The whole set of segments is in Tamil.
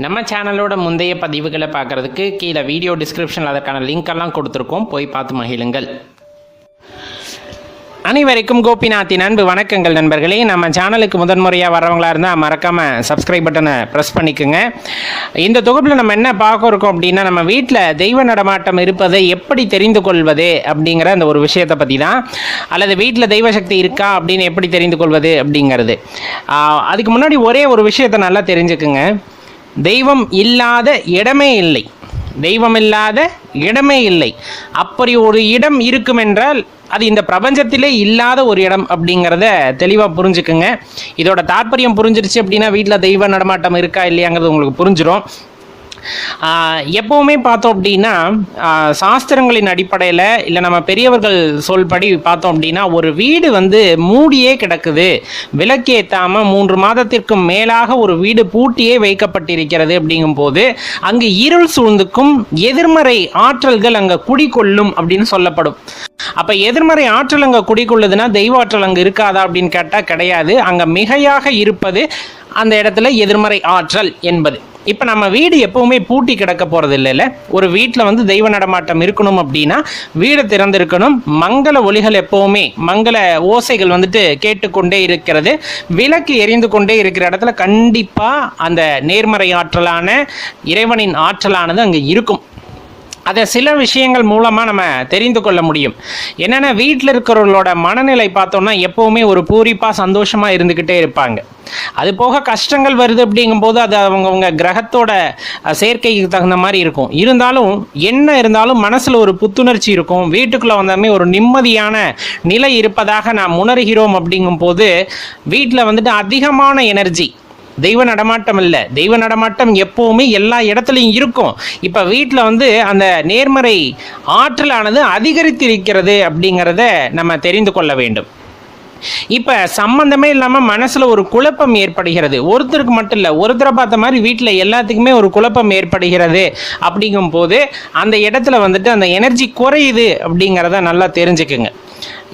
நம்ம சேனலோட முந்தைய பதிவுகளை பார்க்குறதுக்கு கீழே வீடியோ டிஸ்கிரிப்ஷனில் அதற்கான லிங்க் எல்லாம் கொடுத்துருக்கோம். போய் பார்த்து மகிழுங்கள். அனைவருக்கும் கோபிநாத்தின் அன்பு. வணக்கங்கள் நண்பர்களே. நம்ம சேனலுக்கு முதன்முறையாக வரவங்களா இருந்தால் மறக்காமல் சப்ஸ்கிரைப் பட்டனை ப்ரெஸ் பண்ணிக்கோங்க. இந்த தொகுப்பில் நம்ம என்ன பார்க்க இருக்கோம் அப்படின்னா நம்ம வீட்டில் தெய்வ நடமாட்டம் இருப்பதை எப்படி தெரிந்து கொள்வது அப்படிங்கிற அந்த ஒரு விஷயத்தை பற்றி தான் அல்லது வீட்டில் தெய்வ சக்தி இருக்கா அப்படின்னு எப்படி தெரிந்து கொள்வது அப்படிங்கிறது. அதுக்கு முன்னாடி ஒரே ஒரு விஷயத்தை நல்லா தெரிஞ்சுக்குங்க. தெய்வம் இல்லாத இடமே இல்லை. தெய்வம் இல்லாத இடமே இல்லை. அப்படி ஒரு இடம் இருக்கும் என்றால் அது இந்த பிரபஞ்சத்திலே இல்லாத ஒரு இடம் அப்படிங்கிறத தெளிவாக புரிஞ்சுக்குங்க. இதோட தாற்பயம் புரிஞ்சிருச்சு அப்படின்னா வீட்டில் தெய்வ நடமாட்டம் இருக்கா இல்லையாங்கிறது உங்களுக்கு புரிஞ்சிடும் எப்போவுமே பார்த்தோம் அப்படின்னா சாஸ்திரங்களின் அடிப்படையில் இல்லை நம்ம பெரியவர்கள் சொல்படி பார்த்தோம் அப்படின்னா ஒரு வீடு வந்து மூடியே கிடக்குது. விளக்கேத்தாம மூன்று மாதத்திற்கு மேலாக ஒரு வீடு பூட்டியே வைக்கப்பட்டிருக்கிறது அப்படிங்கும்போது அங்கு இருள் சூழ்ந்துக்கும் எதிர்மறை ஆற்றல்கள் அங்கே குடிக்கொள்ளும் அப்படின்னு சொல்லப்படும். அப்போ எதிர்மறை ஆற்றல் அங்கே குடிக்கொள்ளுதுன்னா தெய்வ ஆற்றல் அங்கே இருக்காதா அப்படின்னு கேட்டால் கிடையாது. அங்கே மிகையாக இருப்பது அந்த இடத்துல எதிர்மறை ஆற்றல் என்பது. இப்போ நம்ம வீடு எப்பவுமே பூட்டி கிடக்க போகிறது இல்லைல்ல ஒரு வீட்டில் வந்து தெய்வ நடமாட்டம் இருக்கணும் அப்படின்னா வீடு திறந்திருக்கணும். மங்கள ஒளிகள் எப்பவுமே மங்கள ஓசைகள் வந்துட்டு கேட்டுக்கொண்டே இருக்கிறது. விளக்கு எரிந்து கொண்டே இருக்கிற இடத்துல கண்டிப்பாக அந்த நேர்மறை ஆற்றலான இறைவனின் ஆற்றலானது அங்கே இருக்கும். அதை சில விஷயங்கள் மூலமாக நம்ம தெரிந்து கொள்ள முடியும். என்னென்னா வீட்டில் இருக்கிறவங்களோட மனநிலை பார்த்தோம்னா எப்போவுமே ஒரு பூரிப்பாக சந்தோஷமாக இருந்துக்கிட்டே இருப்பாங்க. அது போக கஷ்டங்கள் வருது அப்படிங்கும்போது அது அவங்கவுங்க கிரகத்தோட சேர்க்கைக்கு தகுந்த மாதிரி இருக்கும். இருந்தாலும் என்ன இருந்தாலும் மனசில் ஒரு புத்துணர்ச்சி இருக்கும். வீட்டுக்குள்ளே வந்தாலுமே ஒரு நிம்மதியான நிலை இருப்பதாக நாம் உணர்கிறோம் அப்படிங்கும்போது வீட்டில் வந்துட்டு அதிகமான எனர்ஜி தெய்வ நடமாட்டம் இல்லை தெய்வ நடமாட்டம் எப்போவுமே எல்லா இடத்துலையும் இருக்கும். இப்போ வீட்டில் வந்து அந்த நேர்மறை ஆற்றலானது அதிகரித்திருக்கிறது அப்படிங்கிறத நம்ம தெரிந்து கொள்ள வேண்டும். இப்போ சம்பந்தமே இல்லாமல் மனசில் ஒரு குழப்பம் ஏற்படுகிறது. ஒருத்தருக்கு மட்டும் இல்லை ஒருத்தரை பார்த்த மாதிரி வீட்டில் எல்லாத்துக்குமே ஒரு குழப்பம் ஏற்படுகிறது அப்படிங்கும்போது அந்த இடத்துல வந்துட்டு அந்த எனர்ஜி குறையுது அப்படிங்கிறத நல்லா தெரிஞ்சுக்குங்க.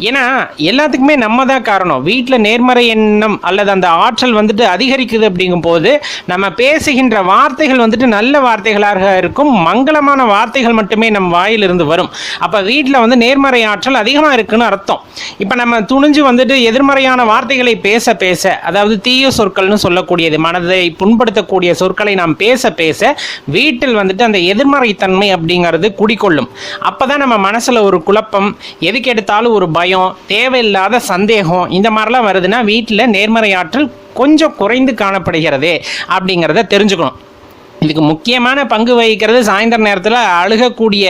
ஏன்னா எல்லாத்துக்குமே நம்ம தான் காரணம். வீட்டில் நேர்மறை எண்ணம் அல்லது அந்த ஆற்றல் வந்துட்டு அதிகரிக்குது அப்படிங்கும்போது நம்ம பேசுகின்ற வார்த்தைகள் வந்துட்டு நல்ல வார்த்தைகளாக இருக்கும். மங்களமான வார்த்தைகள் மட்டுமே நம் வாயிலிருந்து வரும். அப்போ வீட்டில் வந்து நேர்மறை ஆற்றல் அதிகமாக இருக்குன்னு அர்த்தம். இப்போ நம்ம துணிஞ்சு வந்துட்டு எதிர்மறையான வார்த்தைகளை பேச பேச அதாவது தீய சொற்கள்னு சொல்லக்கூடியது மனதை புண்படுத்தக்கூடிய சொற்களை நாம் பேச பேச வீட்டில் வந்துட்டு அந்த எதிர்மறைத்தன்மை அப்படிங்கிறது குடிக்கொள்ளும் அப்பதான் நம்ம மனசில் ஒரு குழப்பம் எதுக்கு எடுத்தாலும் ஒரு பயம் தேவையில்லாத சந்தேகம் இந்த மாதிரிலாம் வருதுன்னா வீட்டில் நேர்மறை ஆற்றல் கொஞ்சம் குறைந்து காணப்படுகிறது அப்படிங்கிறத தெரிஞ்சுக்கணும். இதுக்கு முக்கியமான பங்கு வகிக்கிறது சாயந்தர நேரத்தில் அழுகக்கூடிய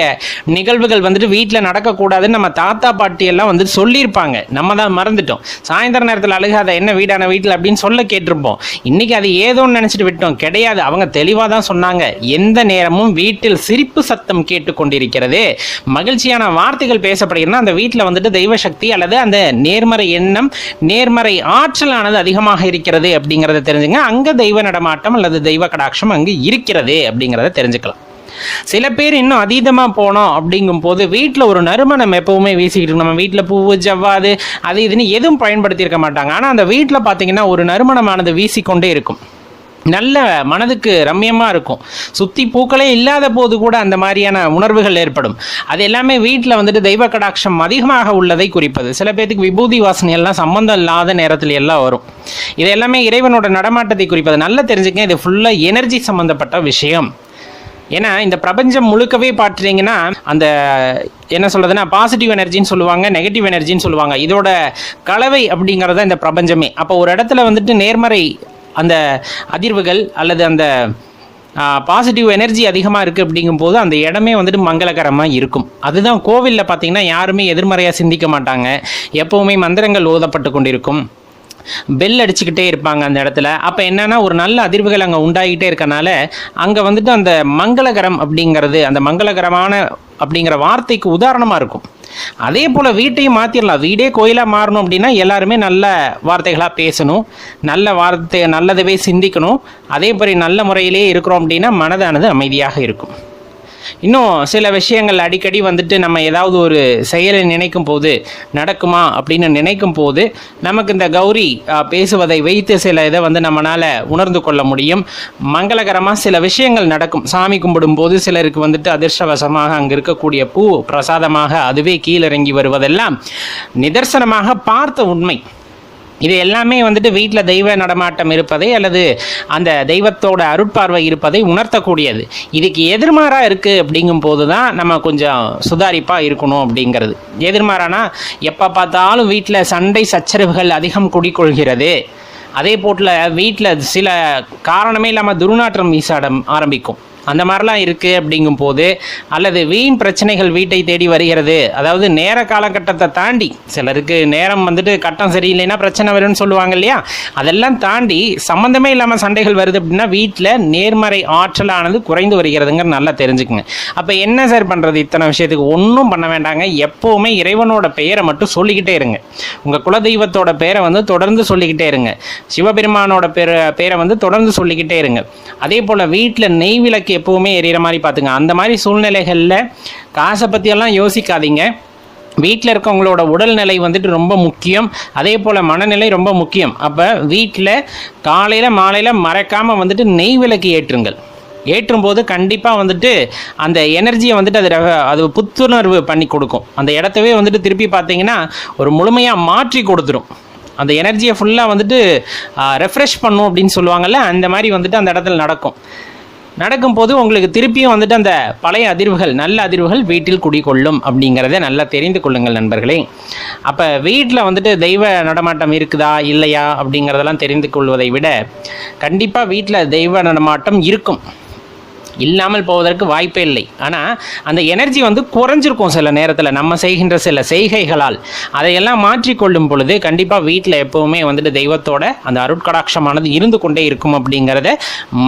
நிகழ்வுகள் வந்துட்டு வீட்டில் நடக்கக்கூடாதுன்னு நம்ம தாத்தா பாட்டி எல்லாம் வந்துட்டு சொல்லியிருப்பாங்க. நம்ம தான் மறந்துட்டோம். சாயந்தர நேரத்தில் அழுகாத என்ன வீடான வீட்டில் அப்படின்னு சொல்ல கேட்டிருப்போம். இன்னைக்கு அது ஏதோன்னு நினச்சிட்டு விட்டோம். கிடையாது. அவங்க தெளிவாக தான் சொன்னாங்க. எந்த நேரமும் வீட்டில் சிரிப்பு சத்தம் கேட்டுக்கொண்டிருக்கிறது. மகிழ்ச்சியான வார்த்தைகள் பேசப்படுகிறதுனா அந்த வீட்டில் வந்துட்டு தெய்வ சக்தி அல்லது அந்த நேர்மறை எண்ணம் நேர்மறை ஆற்றலானது அதிகமாக இருக்கிறது அப்படிங்கிறத தெரிஞ்சுங்க. அங்கே தெய்வ நடமாட்டம் அல்லது தெய்வ கடாட்சம் அங்கு இருக்கிறது அப்படிங்கிறத தெரிஞ்சுக்கலாம். சில பேர் இன்னும் அதீதமாக போனோம் அப்படிங்கும் போது வீட்டில் ஒரு நறுமணம் எப்பவுமே வீசிக்கிட்டு இருக்கும். நம்ம வீட்டில் பூவு ஜவ்வாது அது இதுன்னு எதுவும் பயன்படுத்தியிருக்க மாட்டாங்க. ஆனால் அந்த வீட்டில் பார்த்தீங்கன்னா ஒரு நறுமணமானது வீசிக்கொண்டே இருக்கும். நல்ல மனதுக்கு ரம்யமாக இருக்கும். சுற்றி பூக்களே இல்லாத போது கூட அந்த மாதிரியான உணர்வுகள் ஏற்படும். அது எல்லாமே வீட்டில் வந்துட்டு தெய்வ கடாட்சம் அதிகமாக உள்ளதை குறிப்பது. சில பேர்த்துக்கு விபூதி வாசனை எல்லாம் சம்பந்தம் இல்லாத நேரத்தில் எல்லாம் வரும். இது எல்லாமே இறைவனோட நடமாட்டத்தை குறிப்பது. நல்லா தெரிஞ்சுக்க இது ஃபுல்லாக எனர்ஜி சம்மந்தப்பட்ட விஷயம். ஏன்னா இந்த பிரபஞ்சம் முழுக்கவே பார்த்தீங்கன்னா அந்த என்ன சொல்கிறதுனா பாசிட்டிவ் எனர்ஜின்னு சொல்லுவாங்க நெகட்டிவ் எனர்ஜின்னு சொல்லுவாங்க. இதோட கலவை அப்படிங்கிறது இந்த பிரபஞ்சமே. அப்போ ஒரு இடத்துல வந்துட்டு நேர்மறை அந்த அதிர்வுகள் அல்லது அந்த பாசிட்டிவ் எனர்ஜி அதிகமாக இருக்குது அப்படிங்கும்போது அந்த இடமே வந்துட்டு மங்களகரமாக இருக்கும். அதுதான் கோவிலில் பார்த்தீங்கன்னா யாருமே எதிர்மறையாக சிந்திக்க மாட்டாங்க. எப்போவுமே மந்திரங்கள் ஓதப்பட்டு கொண்டிருக்கும். பெல் அடிச்சுக்கிட்டே இருப்பாங்க அந்த இடத்துல. அப்போ என்னன்னா ஒரு நல்ல அதிர்வுகள் அங்கே உண்டாகிட்டே இருக்கனால அங்கே வந்துட்டு அந்த மங்களகரம் அப்படிங்கிறது அந்த மங்களகரமான அப்படிங்கிற வார்த்தைக்கு உதாரணமாக இருக்கும். அதே போல் வீட்டையும் மாற்றிடலாம் வீடே கோயிலாக மாறணும் அப்படின்னா எல்லாருமே நல்ல வார்த்தைகளாக பேசணும். நல்ல வார்த்தை நல்லதவே சிந்திக்கணும். அதே மாதிரி நல்ல முறையிலே இருக்கிறோம் அப்படின்னா மனதானது அமைதியாக இருக்கும். இன்னும் சில விஷயங்கள் அடிக்கடி வந்துட்டு நம்ம ஏதாவது ஒரு செயலை நினைக்கும் போது நடக்குமா அப்படின்னு நினைக்கும் போது நமக்கு இந்த கௌரி பேசுவதை வைத்து சில இதை வந்து நம்மளால் உணர்ந்து கொள்ள முடியும். மங்களகரமாக சில விஷயங்கள் நடக்கும். சாமி கும்பிடும் போது சிலருக்கு வந்துட்டு அதிர்ஷ்டவசமாக அங்கே இருக்கக்கூடிய பூ பிரசாதமாக அதுவே கீழிறங்கி வருவதெல்லாம் நிதர்சனமாக பார்த்த உண்மை. இது எல்லாமே வந்துட்டு வீட்டில் தெய்வ நடமாட்டம் இருப்பதை அல்லது அந்த தெய்வத்தோட அருட்பார்வை இருப்பதை உணர்த்தக்கூடியது. இதுக்கு எதிர்மாறாக இருக்குது அப்படிங்கும் போது தான் நம்ம கொஞ்சம் சுதாரிப்பாக இருக்கணும் அப்படிங்கிறது. எதிர்மாறானா எப்போ பார்த்தாலும் வீட்டில் சண்டை சச்சரவுகள் அதிகம் குடிக்கொள்கிறது அதே போட்டில் வீட்டில் சில காரணமே இல்லாமல் துர்நாற்றம் வீசாட ஆரம்பிக்கும். அந்த மாதிரிலாம் இருக்குது அப்படிங்கும் போது அல்லது வீண் பிரச்சனைகள் வீட்டை தேடி வருகிறது. அதாவது நேர காலகட்டத்தை தாண்டி சிலருக்கு நேரம் வந்துட்டு கட்டம் சரியில்லைன்னா பிரச்சனை வரும்னு சொல்லுவாங்க இல்லையா? அதெல்லாம் தாண்டி சம்மந்தமே இல்லாமல் சண்டைகள் வருது அப்படின்னா வீட்டில் நேர்மறை ஆற்றலானது குறைந்து வருகிறதுங்கிற நல்லா தெரிஞ்சுக்குங்க. அப்போ என்ன சார் பண்ணுறது இத்தனை விஷயத்துக்கு? ஒன்றும் பண்ண வேண்டாங்க. எப்போவுமே இறைவனோட பெயரை மட்டும் சொல்லிக்கிட்டே இருங்க. உங்கள் குலதெய்வத்தோட பேரை வந்து தொடர்ந்து சொல்லிக்கிட்டே இருங்க. சிவபெருமானோட பேரை பேரை வந்து தொடர்ந்து சொல்லிக்கிட்டே இருங்க. அதே போல் வீட்டில் நெய் விளக்கு எப்போவுமே எரியிற மாதிரி பார்த்துங்க. அந்த மாதிரி சூழ்நிலைகளில் காசை பற்றியெல்லாம் யோசிக்காதீங்க. வீட்டில் இருக்கவங்களோட உடல்நிலை வந்துட்டு ரொம்ப முக்கியம். அதே போல் மனநிலை ரொம்ப முக்கியம். அப்போ வீட்டில் காலையில் மாலையில் மறக்காமல் வந்துட்டு நெய் விளக்கு ஏற்றுங்கள். ஏற்றும்போது கண்டிப்பாக வந்துட்டு அந்த எனர்ஜியை வந்துட்டு அது ரக- அது புத்துணர்வு பண்ணி கொடுக்கும். அந்த இடத்தவே வந்துட்டு திருப்பி பார்த்தீங்கன்னா ஒரு முழுமையாக மாற்றி கொடுத்துரும். அந்த எனர்ஜியை ஃபுல்லாக வந்துட்டு ரெஃப்ரெஷ் பண்ணும் அப்படின்னு சொல்லுவாங்கள்ல அந்த மாதிரி வந்துட்டு அந்த இடத்துல நடக்கும். நடக்கும்போது உங்களுக்கு திருப்பியும் வந்துட்டு அந்த பழைய அதிர்வுகள் நல்ல அதிர்வுகள் வீட்டில் குடிகொள்ளும் அப்படிங்கிறத நல்லா தெரிந்து கொள்ளுங்கள் நண்பர்களே. அப்போ வீட்டில் வந்துட்டு தெய்வ நடமாட்டம் இருக்குதா இல்லையா அப்படிங்கிறதெல்லாம் தெரிந்து கொள்வதை விட கண்டிப்பாக வீட்டில் தெய்வ நடமாட்டம் இருக்கும். இல்லாமல் போவதற்கு வாய்ப்பே இல்லை. ஆனால் அந்த எனர்ஜி வந்து குறைஞ்சிருக்கும் சில நேரத்தில். நம்ம செய்கின்ற சில செய்கைகளால். அதையெல்லாம் மாற்றிக்கொள்ளும் பொழுது கண்டிப்பாக வீட்டில் எப்போவுமே வந்துட்டு தெய்வத்தோட அந்த அருட்கடாட்சமானது இருந்து கொண்டே இருக்கும் அப்படிங்கிறத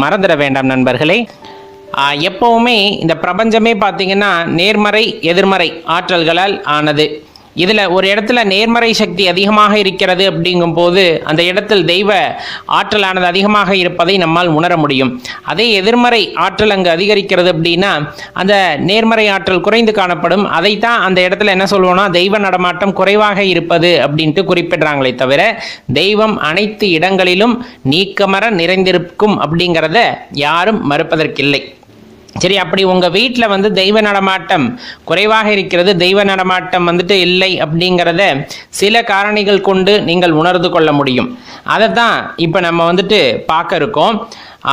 மறந்துட வேண்டாம் நண்பர்களே. எப்போவுமே இந்த பிரபஞ்சமே பார்த்தீங்கன்னா நேர்மறை எதிர்மறை ஆற்றல்களால் ஆனது. இதில் ஒரு இடத்துல நேர்மறை சக்தி அதிகமாக இருக்கிறது அப்படிங்கும்போது அந்த இடத்தில் தெய்வ ஆற்றலானது அதிகமாக இருப்பதை நம்மால் உணர முடியும். அதே எதிர்மறை ஆற்றல் அங்கு அதிகரிக்கிறது அப்படின்னா அந்த நேர்மறை ஆற்றல் குறைந்து காணப்படும். அதைத்தான் அந்த இடத்துல என்ன சொல்லுவோம்னா தெய்வ நடமாட்டம் குறைவாக இருப்பது அப்படின்ட்டு குறிப்பிடுறாங்களே தவிர தெய்வம் அனைத்து இடங்களிலும் நீக்கமர நிறைந்திருக்கும் அப்படிங்கிறத யாரும் மறுப்பதற்கில்லை. சரி அப்படி உங்கள் வீட்டில் வந்து தெய்வ நடமாட்டம் குறைவாக இருக்கிறது தெய்வ நடமாட்டம் வந்துட்டு இல்லை அப்படிங்கிறத சில காரணிகள் கொண்டு நீங்கள் உணர்ந்து கொள்ள முடியும். அதை தான் இப்போ நம்ம வந்துட்டு பார்க்க இருக்கோம்.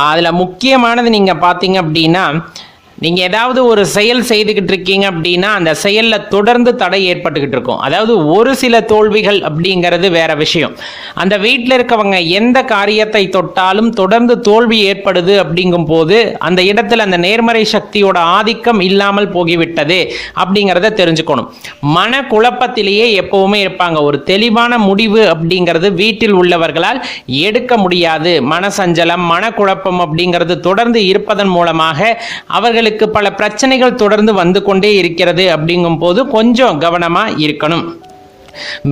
அதில் முக்கியமானது நீங்கள் பார்த்தீங்க அப்படின்னா நீங்கள் ஏதாவது ஒரு செயல் செய்துக்கிட்டு இருக்கீங்க அப்படின்னா அந்த செயலில் தொடர்ந்து தடை ஏற்பட்டுக்கிட்டு இருக்கும். அதாவது ஒரு சில தோல்விகள் அப்படிங்கிறது வேற விஷயம். அந்த வீட்டில் இருக்கவங்க எந்த காரியத்தை தொட்டாலும் தொடர்ந்து தோல்வி ஏற்படுது அப்படிங்கும் போது அந்த இடத்துல அந்த நேர்மறை சக்தியோட ஆதிக்கம் இல்லாமல் போகிவிட்டது அப்படிங்கிறத தெரிஞ்சுக்கணும். மன குழப்பத்திலேயே எப்பவுமே இருப்பாங்க. ஒரு தெளிவான முடிவு அப்படிங்கிறது வீட்டில் உள்ளவர்களால் எடுக்க முடியாது. மனசஞ்சலம் மனக்குழப்பம் அப்படிங்கிறது தொடர்ந்து இருப்பதன் மூலமாக அவர்கள் அவர்களுக்கு பல பிரச்சனைகள் தொடர்ந்து வந்து கொண்டே இருக்கிறது அப்படிங்கும் போது கொஞ்சம் கவனமாக இருக்கணும்.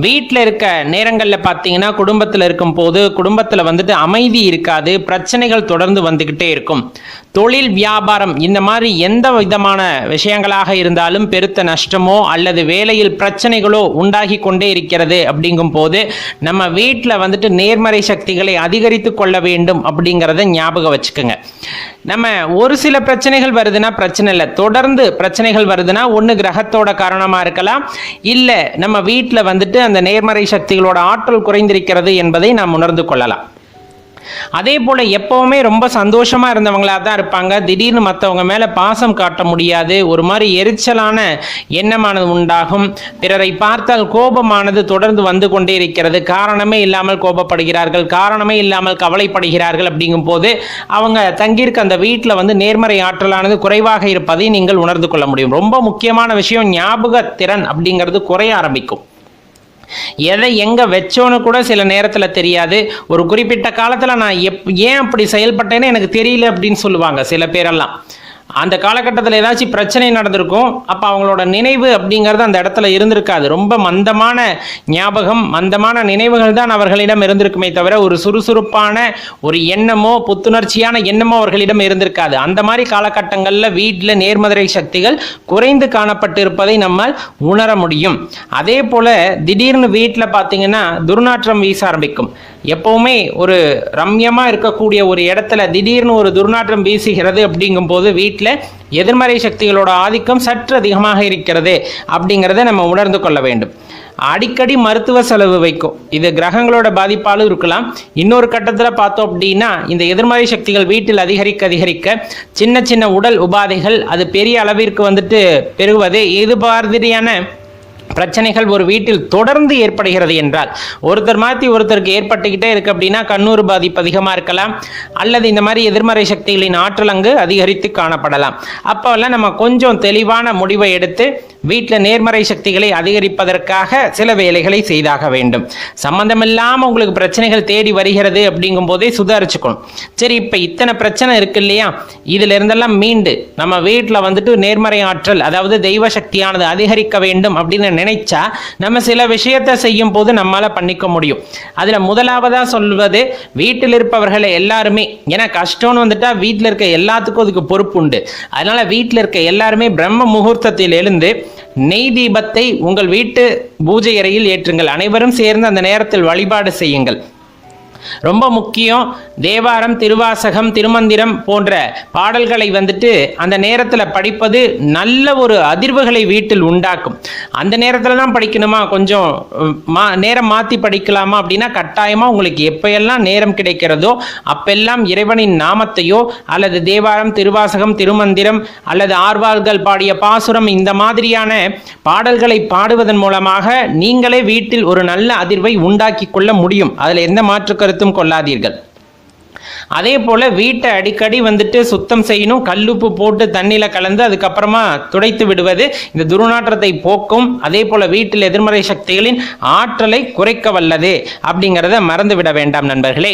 வீட்டில் இருக்க நேரங்களில் பார்த்தீங்கன்னா குடும்பத்தில் இருக்கும் போது குடும்பத்தில் வந்துட்டு அமைதி இருக்காது பிரச்சனைகள் தொடர்ந்து வந்துக்கிட்டே இருக்கும். தொழில் வியாபாரம் இந்த மாதிரி எந்த விதமான விஷயங்களாக இருந்தாலும் பெருத்த நஷ்டமோ அல்லது வேலையில் பிரச்சனைகளோ உண்டாகி கொண்டே இருக்கிறது அப்படிங்கும் போது நம்ம வீட்டில் வந்துட்டு நேர்மறை சக்திகளை அதிகரித்து கொள்ள வேண்டும் அப்படிங்கிறத ஞாபகம் வச்சுக்கோங்க. நம்ம ஒரு சில பிரச்சனைகள் வருதுன்னா பிரச்சனை இல்லை. தொடர்ந்து பிரச்சனைகள் வருதுன்னா ஒன்று கிரகத்தோட காரணமாக இருக்கலாம். இல்லை நம்ம வீட்டில் வந்துட்டு அந்த நேர்மறை சக்திகளோட ஆற்றல் குறைந்திருக்கிறது என்பதை நாம் உணர்ந்து கொள்ளலாம். அதே போல் எப்போவுமே ரொம்ப சந்தோஷமாக இருந்தவங்களாக தான் இருப்பாங்க. திடீர்னு மற்றவங்க மேலே பாசம் காட்ட முடியாது. ஒரு மாதிரி எரிச்சலான எண்ணமானது உண்டாகும். பிறரை பார்த்தால் கோபமானது தொடர்ந்து வந்து கொண்டே இருக்கிறது. காரணமே இல்லாமல் கோபப்படுகிறார்கள். காரணமே இல்லாமல் கவலைப்படுகிறார்கள் அப்படிங்கும் போது அவங்க தங்கியிருக்க அந்த வீட்டில் வந்து நேர்மறை ஆற்றலானது குறைவாக இருப்பதை நீங்கள் உணர்ந்து கொள்ள முடியும். ரொம்ப முக்கியமான விஷயம் ஞாபக திறன் அப்படிங்கிறது குறைய ஆரம்பிக்கும். எதை எங்கே வச்சோன்னு கூட சில நேரத்தில் தெரியாது. ஒரு குறிப்பிட்ட காலத்தில் நான் எப் ஏன் அப்படி செயல்பட்டேன்னு எனக்கு தெரியல அப்படின்னு சொல்லுவாங்க சில பேரெல்லாம். அந்த காலகட்டத்தில் ஏதாச்சும் பிரச்சனை நடந்திருக்கும் அப்போ அவங்களோட நினைவு அப்படிங்கிறது அந்த இடத்துல இருந்திருக்காது. ரொம்ப மந்தமான ஞாபகம் மந்தமான நினைவுகள் தான் அவர்களிடம் இருந்திருக்குமே தவிர ஒரு சுறுசுறுப்பான ஒரு எண்ணமோ புத்துணர்ச்சியான எண்ணமோ அவர்களிடம் இருந்திருக்காது. அந்த மாதிரி காலகட்டங்களில் வீட்டில் நேர்மதுரை சக்திகள் குறைந்து காணப்பட்டு இருப்பதை நம்மால் உணர முடியும். அதே போல திடீர்னு வீட்டில் பார்த்தீங்கன்னா துர்நாற்றம் வீச ஆரம்பிக்கும். எப்பவுமே ஒரு ரம்யமா இருக்கக்கூடிய ஒரு இடத்துல திடீர்னு ஒரு துர்நாற்றம் வீசுகிறது அப்படிங்கும்போது வீட்டில் எதிர்மறை சக்திகளோட ஆதிக்கம் சற்று அதிகமாக இருக்கிறது அப்படிங்கிறத நம்ம உணர்ந்து கொள்ள வேண்டும். அடிக்கடி மருத்துவ செலவு வைக்கும். இது கிரகங்களோட பாதிப்பாலும் இருக்கலாம். இன்னொரு கட்டத்தில் பார்த்தோம் அப்படின்னா இந்த எதிர்மறை சக்திகள் வீட்டில் அதிகரிக்க அதிகரிக்க சின்ன சின்ன உடல் உபாதைகள் அது பெரிய அளவிற்கு வந்துட்டு பெறுவது இது மாதிரியான பிரச்சனைகள் ஒரு வீட்டில் தொடர்ந்து ஏற்படுகிறது என்றால் ஒருத்தர் மாற்றி ஒருத்தருக்கு ஏற்பட்டுக்கிட்டே இருக்கு அப்படின்னா கண்ணூர் பாதிப்பு அதிகமாக இருக்கலாம் அல்லது இந்த மாதிரி எதிர்மறை சக்திகளின் ஆற்றல் அங்கு அதிகரித்து காணப்படலாம். அப்போல்லாம் நம்ம கொஞ்சம் தெளிவான முடிவை எடுத்து வீட்டில் நேர்மறை சக்திகளை அதிகரிப்பதற்காக சில வேலைகளை செய்தாக வேண்டும். சம்பந்தமில்லாமல் உங்களுக்கு பிரச்சனைகள் தேடி வருகிறது அப்படிங்கும் போதே சுதாரிச்சுக்கணும். சரி இப்போ இத்தனை பிரச்சனை இருக்கு இல்லையா? இதுல இருந்தெல்லாம் மீண்டு நம்ம வீட்டில் வந்துட்டு நேர்மறை ஆற்றல் அதாவது தெய்வ சக்தியானது அதிகரிக்க வேண்டும் அப்படின்னு நினைச்சா நம்ம சில விஷயத்தை செய்யும் போது நம்மால பண்ணிக்க முடியும். அதுல முதலாவதா சொல்வது வீட்டில் இருப்பவர்களை எல்லாருமே ஏன்னா கஷ்டம்னு வந்துட்டா வீட்டில் இருக்க எல்லாத்துக்கும் அதுக்கு பொறுப்பு உண்டு. அதனால வீட்டில் இருக்க எல்லாருமே பிரம்ம முகூர்த்தத்தில் எழுந்து நெய் தீபத்தை உங்கள் வீட்டு பூஜை அறையில் ஏற்றுங்கள். அனைவரும் சேர்ந்து அந்த நேரத்தில் வழிபாடு செய்யுங்கள். ரொம்ப முக்கியம் தேவாரம் திருவாசகம் திருமந்திரம் போன்ற பாடல்களை வந்துட்டு அந்த நேரத்தில் படிப்பது நல்ல ஒரு அதிர்வுகளை வீட்டில் உண்டாக்கும். அந்த நேரத்தில் தான் படிக்கணுமா? கொஞ்சம் மா நேரம் மாற்றி படிக்கலாமா அப்படின்னா கட்டாயமாக உங்களுக்கு எப்பயெல்லாம் நேரம் கிடைக்கிறதோ அப்பெல்லாம் இறைவனின் நாமத்தையோ அல்லது தேவாரம் திருவாசகம் திருமந்திரம் அல்லது ஆர்வார்கள் பாடிய பாசுரம் இந்த மாதிரியான பாடல்களை பாடுவதன் மூலமாக நீங்களே வீட்டில் ஒரு நல்ல அதிர்வை உண்டாக்கி கொள்ள முடியும். அதில் எந்த மாற்று கருத்தும் கொள்ளாதீர்கள். அதே போல் வீட்டை அடிக்கடி வந்துட்டு சுத்தம் செய்யணும் கல்லுப்பு போட்டு தண்ணியில் கலந்து அதுக்கப்புறமா துடைத்து விடுவது இந்த துர்நாற்றத்தை போக்கும் அதே போல் வீட்டில் எதிர்மறை சக்திகளின் ஆற்றலை குறைக்க வல்லது அப்படிங்கிறத மறந்து விட வேண்டாம் நண்பர்களே.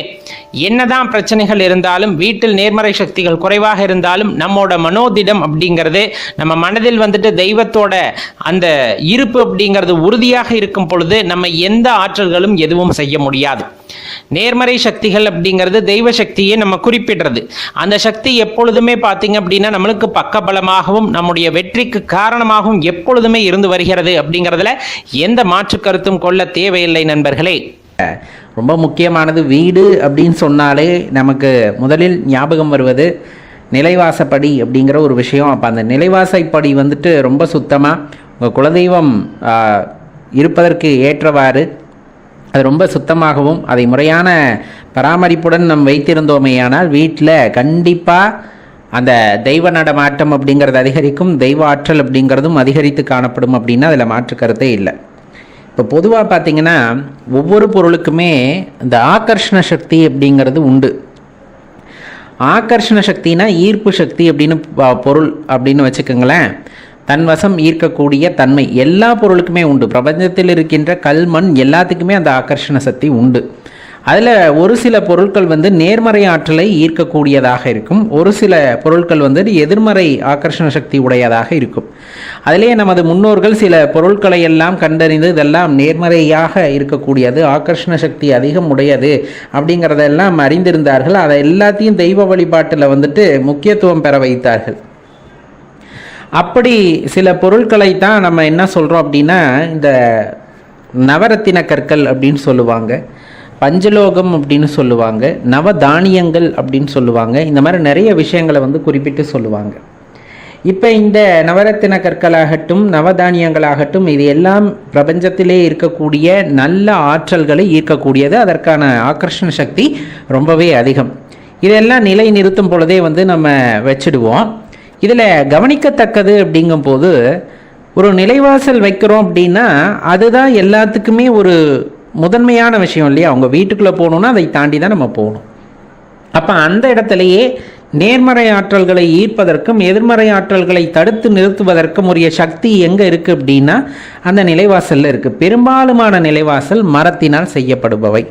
என்னதான் பிரச்சனைகள் இருந்தாலும் வீட்டில் நேர்மறை சக்திகள் குறைவாக இருந்தாலும் நம்மோட மனோதிடம் அப்படிங்கிறது நம்ம மனதில் வந்துட்டு தெய்வத்தோட அந்த இருப்பு அப்படிங்கிறது உறுதியாக இருக்கும் பொழுது நம்ம எந்த ஆற்றல்களும் எதுவும் செய்ய முடியாது. நேர்மறை சக்திகள் அப்படிங்கிறது தெய்வ சக்தியை நம்ம குறிப்பிடுறது. அந்த சக்தி எப்பொழுதுமே பார்த்தீங்க அப்படின்னா நம்மளுக்கு பக்கபலமாகவும் நம்முடைய வெற்றிக்கு காரணமாகவும் எப்பொழுதுமே இருந்து வருகிறது அப்படிங்கிறதுல எந்த மாற்று கருத்தும் கொள்ள தேவையில்லை நண்பர்களே. ரொம்ப முக்கியமானது வீடு அப்படின்னு சொன்னாலே நமக்கு முதலில் ஞாபகம் வருவது நிலைவாசப்படி அப்படிங்கிற ஒரு விஷயம். அப்போ அந்த நிலைவாசப்படி வந்துட்டு ரொம்ப சுத்தமாக உங்கள் குலதெய்வம் இருப்பதற்கு ஏற்றவாறு அது ரொம்ப சுத்தமாகவும் அதை முறையான பராமரிப்புடன் நம் வைத்திருந்தோமேயானால் வீட்டில் கண்டிப்பாக அந்த தெய்வ நடமாட்டம் அப்படிங்கிறது அதிகரிக்கும் தெய்வ ஆற்றல் அப்படிங்கிறதும் அதிகரித்து காணப்படும் அப்படின்னா அதில் மாற்று கருத்தே இல்லை. இப்போ பொதுவாக பார்த்தீங்கன்னா ஒவ்வொரு பொருளுக்குமே இந்த ஆகர்ஷண சக்தி அப்படிங்கிறது உண்டு. ஆகர்ஷண சக்தினா ஈர்ப்பு சக்தி அப்படின்னு பொருள் அப்படின்னு வச்சுக்கோங்களேன். தன் வசம் ஈர்க்கக்கூடிய தன்மை. எல்லா பொருளுக்குமே உண்டு. பிரபஞ்சத்தில் இருக்கின்ற கல் மண் எல்லாத்துக்குமே அந்த ஆக்கர்ஷண சக்தி உண்டு. அதில் ஒரு சில பொருட்கள் வந்து நேர்மறை ஆற்றலை ஈர்க்கக்கூடியதாக இருக்கும். ஒரு சில பொருட்கள் வந்து எதிர்மறை ஆக்கர்ஷண சக்தி உடையதாக இருக்கும். அதிலேயே நமது முன்னோர்கள் சில பொருட்களை எல்லாம் கண்டறிந்து இதெல்லாம் நேர்மறையாக இருக்கக்கூடியது ஆகர்ஷண சக்தி அதிகம் உடையது அப்படிங்கிறதெல்லாம் அறிந்திருந்தார்கள். அதை எல்லாத்தையும் தெய்வ வழிபாட்டில் வந்துட்டு முக்கியத்துவம் பெற வைத்தார்கள். அப்படி சில பொருட்களை தான் நம்ம என்ன சொல்கிறோம் அப்படின்னா இந்த நவரத்தின கற்கள் அப்படின்னு சொல்லுவாங்க பஞ்சலோகம் அப்படின்னு சொல்லுவாங்க நவதானியங்கள் அப்படின்னு சொல்லுவாங்க இந்த மாதிரி நிறைய விஷயங்களை வந்து குறிப்பிட்டு சொல்லுவாங்க. இப்போ இந்த நவரத்தின கற்களாகட்டும் நவதானியங்களாகட்டும் இது எல்லாம் பிரபஞ்சத்திலே இருக்கக்கூடிய நல்ல ஆற்றல்களை ஈர்க்கக்கூடியது. அதற்கான ஆக்கர்ஷண சக்தி ரொம்பவே அதிகம். இதெல்லாம் நிலை நிறுத்தும் பொழுதே வந்து நம்ம வச்சுடுவோம். இதில் கவனிக்கத்தக்கது அப்படிங்கும்போது ஒரு நிலைவாசல் வைக்கிறோம் அப்படின்னா அதுதான் எல்லாத்துக்குமே ஒரு முதன்மையான விஷயம் இல்லையா? அவங்க வீட்டுக்குள்ளே போகணுன்னா அதை தாண்டி தான் நம்ம போகணும். அப்போ அந்த இடத்துலையே நேர்மறை ஆற்றல்களை ஈர்ப்பதற்கும் எதிர்மறை ஆற்றல்களை தடுத்து நிறுத்துவதற்கும் உரிய சக்தி எங்கே இருக்குது அப்படின்னா அந்த நிலைவாசலில் இருக்குது பெரும்பாலுமான நிலைவாசல் மரத்தினால் செய்யப்படுபவை.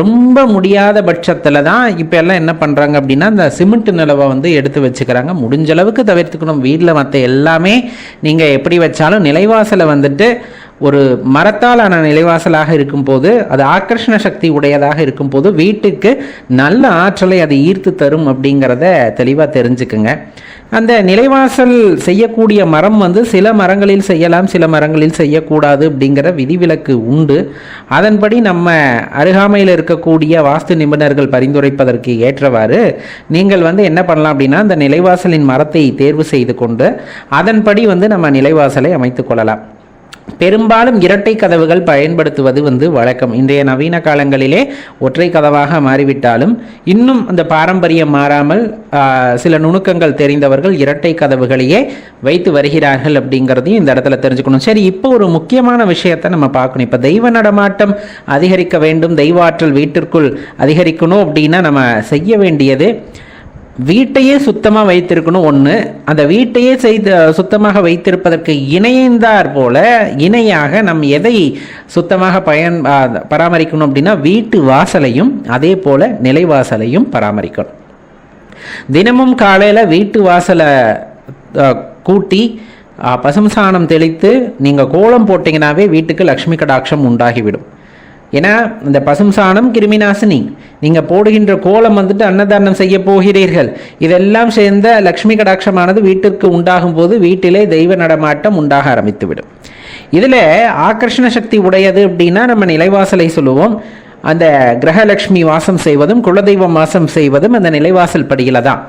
ரொம்ப முடியாத பட்சத்தில் தான் இப்போ எல்லாம் என்ன பண்ணுறாங்க அப்படின்னா அந்த சிமெண்ட் நிலவை வந்து எடுத்து வச்சுக்கிறாங்க. முடிஞ்ச அளவுக்கு தவிர்த்துக்கணும். வீட்டில் மற்ற எல்லாமே நீங்கள் எப்படி வச்சாலும் நிலைவாசலை வந்துட்டு ஒரு மரத்தாலான நிலைவாசலாக இருக்கும்போது அது ஆக்கர்ஷண சக்தி உடையதாக இருக்கும்போது வீட்டுக்கு நல்ல ஆற்றலை அது ஈர்த்து தரும் அப்படிங்கிறத தெளிவாக தெரிஞ்சுக்குங்க. அந்த நிலைவாசல் செய்யக்கூடிய மரம் வந்து சில மரங்களில் செய்யலாம் சில மரங்களில் செய்யக்கூடாது அப்படிங்கிற விதிவிலக்கு உண்டு. அதன்படி நம்ம அருகாமையில் இருக்கக்கூடிய வாஸ்து நிபுணர்கள் பரிந்துரைப்பதற்கு ஏற்றவாறு நீங்கள் வந்து என்ன பண்ணலாம் அப்படின்னா அந்த நிலைவாசலின் மரத்தை தேர்வு செய்து கொண்டு அதன்படி வந்து நம்ம நிலைவாசலை அமைத்துக் கொள்ளலாம். பெரும்பாலும் இரட்டை கதவுகள் பயன்படுத்துவது வந்து வழக்கம். இன்றைய நவீன காலங்களிலே ஒற்றை கதவாக மாறிவிட்டாலும் இன்னும் அந்த பாரம்பரியம் மாறாமல் சில நுணுக்கங்கள் தெரிந்தவர்கள் இரட்டை கதவுகளையே வைத்து வருகிறார்கள் அப்படிங்கிறதையும் இந்த இடத்துல தெரிஞ்சுக்கணும். சரி இப்போ ஒரு முக்கியமான விஷயத்தை நம்ம பார்க்கணும். இப்போ தெய்வ நடமாட்டம் அதிகரிக்க வேண்டும் தெய்வ ஆற்றல் வீட்டிற்குள் அதிகரிக்கணும் அப்படின்னா நம்ம செய்ய வேண்டியது வீட்டையே சுத்தமாக வைத்திருக்கணும் ஒன்று அந்த வீட்டையே செய்து சுத்தமாக வைத்திருப்பதற்கு இணைந்தார் போல இணையாக நம் எதை சுத்தமாக பயன் பராமரிக்கணும் அப்படின்னா வீட்டு வாசலையும் அதே போல நிலைவாசலையும் பராமரிக்கணும். தினமும் காலையில் வீட்டு வாசலை கூட்டி பசும் சாணம் தெளித்து நீங்கள் கோலம் போட்டிங்கனாவே வீட்டுக்கு லக்ஷ்மி கடாட்சம் உண்டாகிவிடும். ஏன்னா இந்த பசும் சாணம் கிருமிநாசினி. நீங்கள் போடுகின்ற கோலம் வந்துட்டு அன்னதானம் செய்ய போகிறீர்கள். இதெல்லாம் சேர்ந்த லக்ஷ்மி கடாட்சமானது வீட்டிற்கு உண்டாகும் போது வீட்டிலே தெய்வ நடமாட்டம் உண்டாக ஆரம்பித்துவிடும். இதில் ஆகர்ஷண சக்தி உடையது அப்படின்னா நம்ம நிலைவாசலை சொல்லுவோம். அந்த கிரகலட்சுமி வாசம் செய்வதும் குலதெய்வம் வாசம் செய்வதும் அந்த நிலைவாசல் படியில தான்.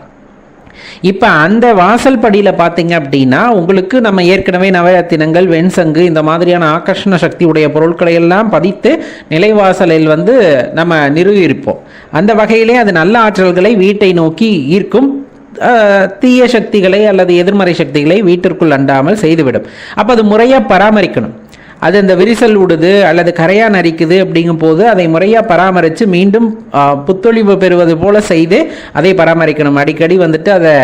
இப்போ அந்த வாசல் படியில் பார்த்தீங்க அப்படின்னா உங்களுக்கு நம்ம ஏற்கனவே நவரத்தினங்கள் வெண்சங்கு இந்த மாதிரியான ஆகர்ஷண சக்தி உடைய பொருட்களை எல்லாம் பதித்து நிலைவாசலில் வந்து நம்ம நிறுவியிருப்போம். அந்த வகையிலே அது நல்ல ஆற்றல்களை வீட்டை நோக்கி ஈர்க்கும் தீய சக்திகளை அல்லது எதிர்மறை சக்திகளை வீட்டிற்குள் அண்டாமல் செய்துவிடும். அப்போ அது முறையாக பராமரிக்கணும். அது அந்த விரிசல் விடுது அல்லது கரையான் அரிக்குது அப்படிங்கும் போது அதை முறையாக பராமரித்து மீண்டும் புத்தொழிவு பெறுவது போல செய்து அதை பராமரிக்கணும். அடிக்கடி வந்துட்டு அதை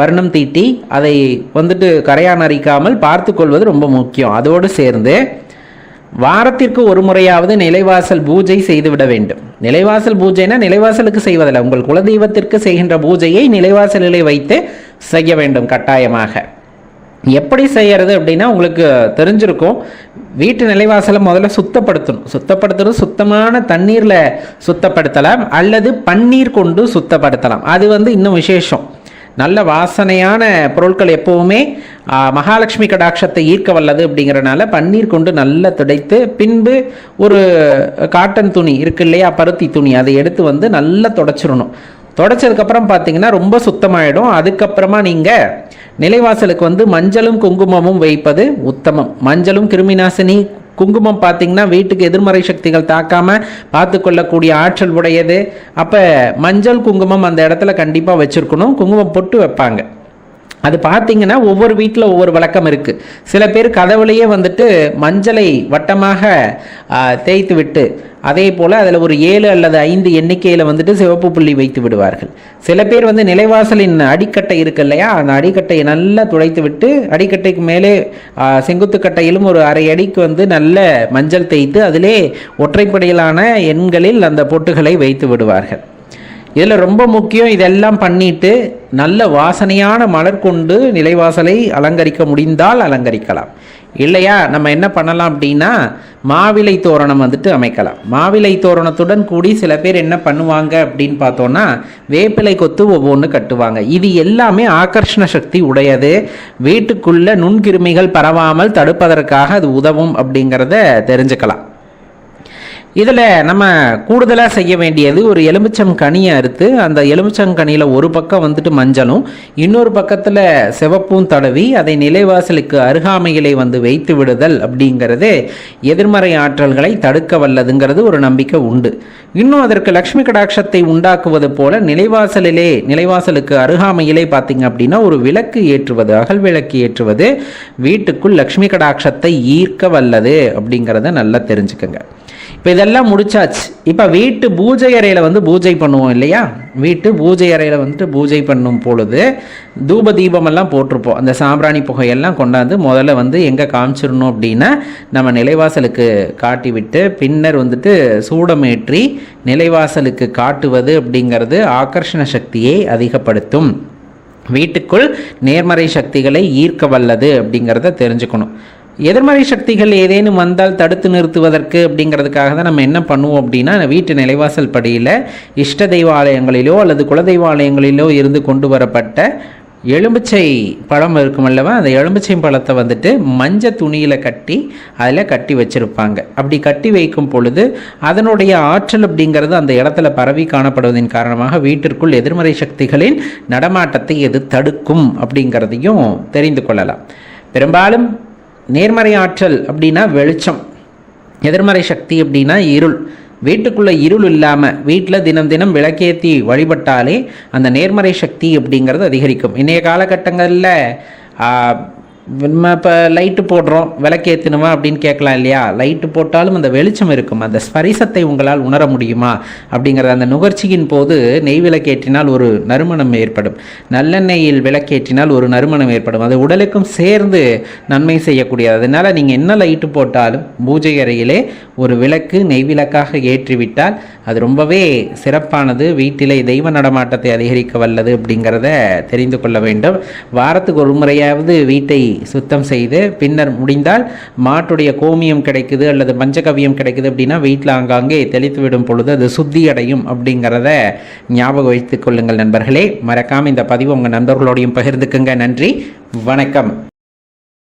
வர்ணம் தீட்டி அதை வந்துட்டு கரையான் அரிக்காமல் பார்த்து கொள்வது ரொம்ப முக்கியம். அதோடு சேர்ந்து வாரத்திற்கு ஒரு முறையாவது நிலைவாசல் பூஜை செய்துவிட வேண்டும். நிலைவாசல் பூஜைனா நிலைவாசலுக்கு செய்வதில்லை. உங்கள் குலதெய்வத்திற்கு செய்கின்ற பூஜையை நிலைவாசலிலே வைத்து செய்ய வேண்டும் கட்டாயமாக. எப்படி செய்கிறது அப்படின்னா உங்களுக்கு தெரிஞ்சிருக்கும். வீட்டு நிலைவாசலை முதல்ல சுத்தப்படுத்தணும். சுத்தப்படுத்துறது சுத்தமான தண்ணீரில் சுத்தப்படுத்தலாம். அல்லது பன்னீர் கொண்டு சுத்தப்படுத்தலாம். அது வந்து இன்னும் விசேஷம். நல்ல வாசனையான பொருட்கள் எப்பவுமே மகாலட்சுமி கடாட்சத்தை ஈர்க்க வல்லது அப்படிங்கிறனால பன்னீர் கொண்டு நல்லா துடைத்து பின்பு ஒரு காட்டன் துணி இருக்கு இல்லையா பருத்தி துணி அதை எடுத்து வந்து நல்லா தொடச்சிடணும். தொடச்சதுக்கப்புறம் பார்த்தீங்கன்னா ரொம்ப சுத்தமாயிடும். அதுக்கப்புறமா நீங்கள் நிலைவாசலுக்கு வந்து மஞ்சளும் குங்குமமும் வைப்பது உத்தமம். மஞ்சளும் கிருமிநாசினி குங்குமம் பார்த்தீங்கன்னா வீட்டுக்கு எதிர்மறை சக்திகள் தாக்காமல் பார்த்து கொள்ளக்கூடிய ஆற்றல் உடையது. அப்போ மஞ்சள் குங்குமம் அந்த இடத்துல கண்டிப்பாக வச்சுருக்கணும். குங்குமம் பொட்டு வைப்பாங்க. அது பார்த்தீங்கன்னா ஒவ்வொரு வீட்டில் ஒவ்வொரு வழக்கம் இருக்குது சில பேர் கதவுலையே வந்துட்டு மஞ்சளை வட்டமாக தேய்த்து விட்டு அதே போல் அதில் ஒரு ஏழு அல்லது ஐந்து எண்ணிக்கையில் வந்துட்டு சிவப்பு புள்ளி வைத்து விடுவார்கள். சில பேர் வந்து நிலைவாசலின் அடிக்கட்டை இருக்கு இல்லையா? அந்த அடிக்கட்டையை நல்லா துடைத்து விட்டு அடிக்கட்டைக்கு மேலே செங்குத்துக்கட்டையிலும் ஒரு அரை அடிக்கு வந்து நல்ல மஞ்சள் தேய்த்து அதிலே ஒற்றைப்படையிலான எண்களில் அந்த பொட்டுகளை வைத்து விடுவார்கள். இதில் ரொம்ப முக்கியம் இதெல்லாம் பண்ணிட்டு நல்ல வாசனையான மலர் கொண்டு நிலைவாசலை அலங்கரிக்க முடிந்தால் அலங்கரிக்கலாம். இல்லையா? நம்ம என்ன பண்ணலாம் அப்படின்னா மாவிலை தோரணம் வந்துட்டு அமைக்கலாம். மாவிலை தோரணத்துடன் கூடி சில பேர் என்ன பண்ணுவாங்க அப்படின்னு பார்த்தோன்னா வேப்பிலை கொத்து ஒவ்வொன்று கட்டுவாங்க. இது எல்லாமே ஆகர்ஷண சக்தி உடையது. வீட்டுக்குள்ள நுண்கிருமிகள் பரவாமல் தடுப்பதற்காக அது உதவும் அப்படிங்கிறத தெரிஞ்சுக்கலாம். இதில் நம்ம கூடுதலாக செய்ய வேண்டியது ஒரு எலுமிச்சம் கனியை அறுத்து அந்த எலுமிச்சங்கனியில் ஒரு பக்கம் வந்துட்டு மஞ்சளும் இன்னொரு பக்கத்தில் சிவப்பும் தடவி அதை நிலைவாசலுக்கு அருகாமையிலே வந்து வைத்து விடுதல் அப்படிங்கிறது எதிர்மறை ஆற்றல்களை தடுக்க வல்லதுங்கிறது ஒரு நம்பிக்கை உண்டு. இன்னும் அதற்கு லக்ஷ்மி கடாட்சத்தை உண்டாக்குவது போல நிலைவாசலிலே நிலைவாசலுக்கு அருகாமையிலே பார்த்தீங்க அப்படின்னா ஒரு விளக்கு ஏற்றுவது அகல் விளக்கு ஏற்றுவது வீட்டுக்குள் லக்ஷ்மி கடாட்சத்தை ஈர்க்க வல்லது அப்படிங்கிறத நல்லா தெரிஞ்சுக்கங்க. இப்போ இதெல்லாம் முடிச்சாச்சு. இப்போ வீட்டு பூஜை அறையில் வந்து பூஜை பண்ணுவோம் இல்லையா? வீட்டு பூஜை அறையில் வந்துட்டு பூஜை பண்ணும் பொழுது தூப தீபமெல்லாம் போட்டிருப்போம். அந்த சாம்பிராணி புகையெல்லாம் கொண்டாந்து முதல்ல வந்து எங்கே காமிச்சிடணும் அப்படின்னா நம்ம நிலைவாசலுக்கு காட்டி விட்டு பின்னர் வந்துட்டு சூடமேற்றி நிலைவாசலுக்கு காட்டுவது அப்படிங்கிறது ஆகர்ஷண சக்தியை அதிகப்படுத்தும். வீட்டுக்குள் நேர்மறை சக்திகளை ஈர்க்க வல்லது அப்படிங்கிறத தெரிஞ்சுக்கணும். எதிர்மறை சக்திகள் ஏதேனும் வந்தால் தடுத்து நிறுத்துவதற்கு அப்படிங்கிறதுக்காக தான் நம்ம என்ன பண்ணுவோம் அப்படின்னா வீட்டு நிலைவாசல் படியில் இஷ்ட தெய்வாலயங்களிலோ அல்லது குலதெய்வாலயங்களிலோ இருந்து கொண்டு வரப்பட்ட எலுமிச்சை பழம் இருக்கும் அல்லவா? அந்த எலுமிச்சை பழத்தை வந்துட்டு மஞ்சள் துணியில் கட்டி அதில் கட்டி வச்சிருப்பாங்க. அப்படி கட்டி வைக்கும் பொழுது அதனுடைய ஆற்றல் அப்படிங்கிறது அந்த இடத்துல பரவி காணப்படுவதன் காரணமாக வீட்டிற்குள் எதிர்மறை சக்திகளின் நடமாட்டத்தை எது தடுக்கும் அப்படிங்கிறதையும் தெரிந்து கொள்ளலாம். பெரும்பாலும் நேர்மறை ஆற்றல் அப்படின்னா வெளிச்சம். எதிர்மறை சக்தி அப்படின்னா இருள். வீட்டுக்குள்ளே இருள் இல்லாமல் வீட்டில் தினம் தினம் விளக்கேற்றி வழிபட்டாலே அந்த நேர்மறை சக்தி அப்படிங்கிறது அதிகரிக்கும். இன்றைய காலகட்டங்களில் நம்ம இப்போ லைட்டு போடுறோம் விளக்கேற்றணுமா அப்படின்னு கேட்கலாம் இல்லையா? லைட்டு போட்டாலும் அந்த வெளிச்சம் இருக்கும். அந்த ஸ்பரிசத்தை உங்களால் உணர முடியுமா? அப்படிங்கிறத அந்த நுகர்ச்சியின் போது நெய் விளக்கேற்றினால் ஒரு நறுமணம் ஏற்படும். நல்லெண்ணெயில் விளக்கேற்றினால் ஒரு நறுமணம் ஏற்படும். அது உடலுக்கும் சேர்ந்து நன்மை செய்யக்கூடியது. அதனால் நீங்கள் என்ன லைட்டு போட்டாலும் பூஜை அறையிலே ஒரு விளக்கு நெய் விளக்காக ஏற்றிவிட்டால் அது ரொம்பவே சிறப்பானது. வீட்டிலே தெய்வ நடமாட்டத்தை அதிகரிக்க வல்லது அப்படிங்கிறத தெரிந்து கொள்ள வேண்டும். வாரத்துக்கு ஒரு முறையாவது வீட்டை சுத்தம் செய்து பின்னர் முடிந்தால் மாட்டுடைய கோமியம் கிடைக்குது அல்லது பஞ்சகவியம் கிடைக்குது அப்படின்னா வீட்டில் ஆங்காங்கே தெளித்து விடும் பொழுது அது சுத்தி அடையும் அப்படிங்கிறத ஞாபகம் வைத்துக் கொள்ளுங்கள் நண்பர்களே. மறக்காமல் இந்த பதிவு உங்கள் நண்பர்களோடையும் பகிர்ந்துக்குங்க. நன்றி. வணக்கம்.